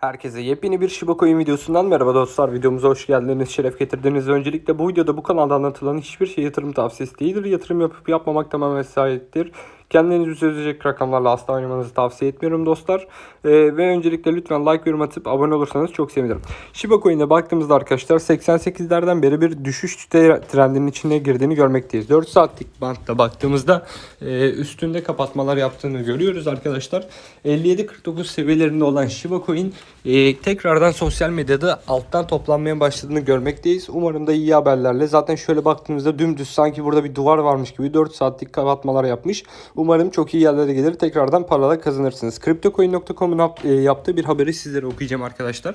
Herkese yepyeni bir Shiba Coin videosundan merhaba dostlar. Videomuza hoş geldiniz, şeref getirdiniz. Öncelikle bu videoda bu kanalda anlatılan hiçbir şey yatırım tavsiyesi değildir. Yatırım yapıp yapmamak tamamen vesayettir. Kendinizi üzecek rakamlarla asla oynamanızı tavsiye etmiyorum dostlar. Ee, ve öncelikle lütfen like yorum atıp abone olursanız çok sevinirim. Shiba Coin'e baktığımızda arkadaşlar 88'lerden beri bir düşüş tre- trendinin içine girdiğini görmekteyiz. 4 saatlik bantta baktığımızda e, üstünde kapatmalar yaptığını görüyoruz arkadaşlar. 57-49 seviyelerinde olan Shiba Coin e, tekrardan sosyal medyada alttan toplanmaya başladığını görmekteyiz. Umarım da iyi haberlerle. Zaten şöyle baktığımızda dümdüz sanki burada bir duvar varmış gibi 4 saatlik kapatmalar yapmış. Umarım çok iyi yerlere gelir. Tekrardan paralar kazanırsınız. CryptoCoin.com'un e, yaptığı bir haberi sizlere okuyacağım arkadaşlar.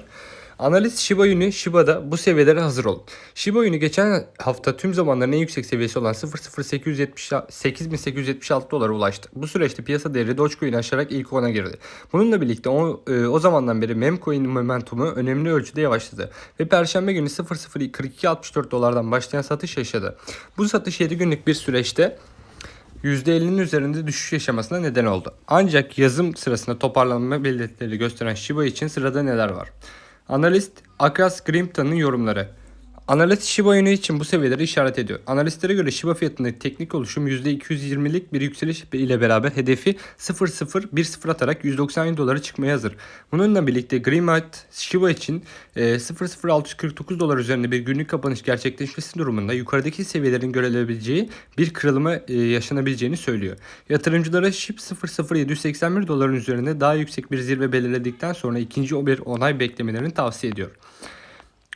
Analist Shiba Inu Shiba'da bu seviyelere hazır olun. Shiba Inu geçen hafta tüm zamanların en yüksek seviyesi olan 00870 8876 dolara ulaştı. Bu süreçte piyasa değeri Dogecoin'i aşarak ilk 10'a girdi. Bununla birlikte o, e, o zamandan beri memcoin momentumu önemli ölçüde yavaşladı ve perşembe günü 0.04264 dolardan başlayan satış yaşadı. Bu satış 7 günlük bir süreçte %50'nin üzerinde düşüş yaşamasına neden oldu. Ancak yazım sırasında toparlanma belirtileri gösteren Shiba için sırada neler var? Analist Akras Grimta'nın yorumları. Analist Shiba Inu için bu seviyeleri işaret ediyor. Analistlere göre Shiba fiyatındaki teknik oluşum %220'lik bir yükseliş ile beraber hedefi 0.010 atarak 190 dolara çıkmaya hazır. Bununla birlikte Greenlight Shiba için e, 0.0649 dolar üzerinde bir günlük kapanış gerçekleşmesi durumunda yukarıdaki seviyelerin görülebileceği bir kırılma e, yaşanabileceğini söylüyor. Yatırımcılara SHIB 0.0781 doların üzerinde daha yüksek bir zirve belirledikten sonra ikinci bir onay beklemelerini tavsiye ediyor.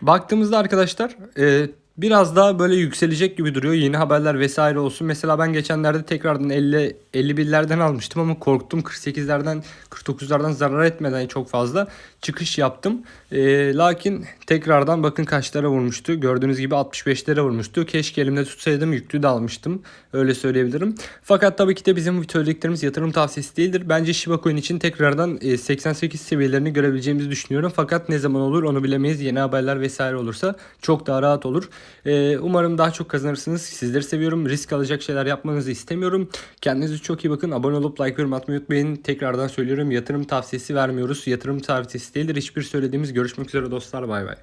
Baktığımızda arkadaşlar e, biraz daha böyle yükselecek gibi duruyor. Yeni haberler vesaire olsun. Mesela ben geçenlerde tekrardan 50 51'lerden almıştım ama korktum 48'lerden 49'lardan zarar etmeden çok fazla çıkış yaptım. E, lakin tekrardan bakın kaçlara vurmuştu. Gördüğünüz gibi 65'lere vurmuştu. Keşke elimde tutsaydım yüklü de almıştım. Öyle söyleyebilirim. Fakat tabii ki de bizim söylediklerimiz yatırım tavsiyesi değildir. Bence Shiba Coin için tekrardan e, 88 seviyelerini görebileceğimizi düşünüyorum. Fakat ne zaman olur onu bilemeyiz. Yeni haberler vesaire olursa çok daha rahat olur. E, umarım daha çok kazanırsınız. Sizleri seviyorum. Risk alacak şeyler yapmanızı istemiyorum. Kendinize çok iyi bakın. Abone olup like yorum atmayı unutmayın. Tekrardan söylüyorum yatırım tavsiyesi vermiyoruz. Yatırım tavsiyesi değildir. Hiçbir söylediğimiz görüşmek üzere dostlar. Bay bay.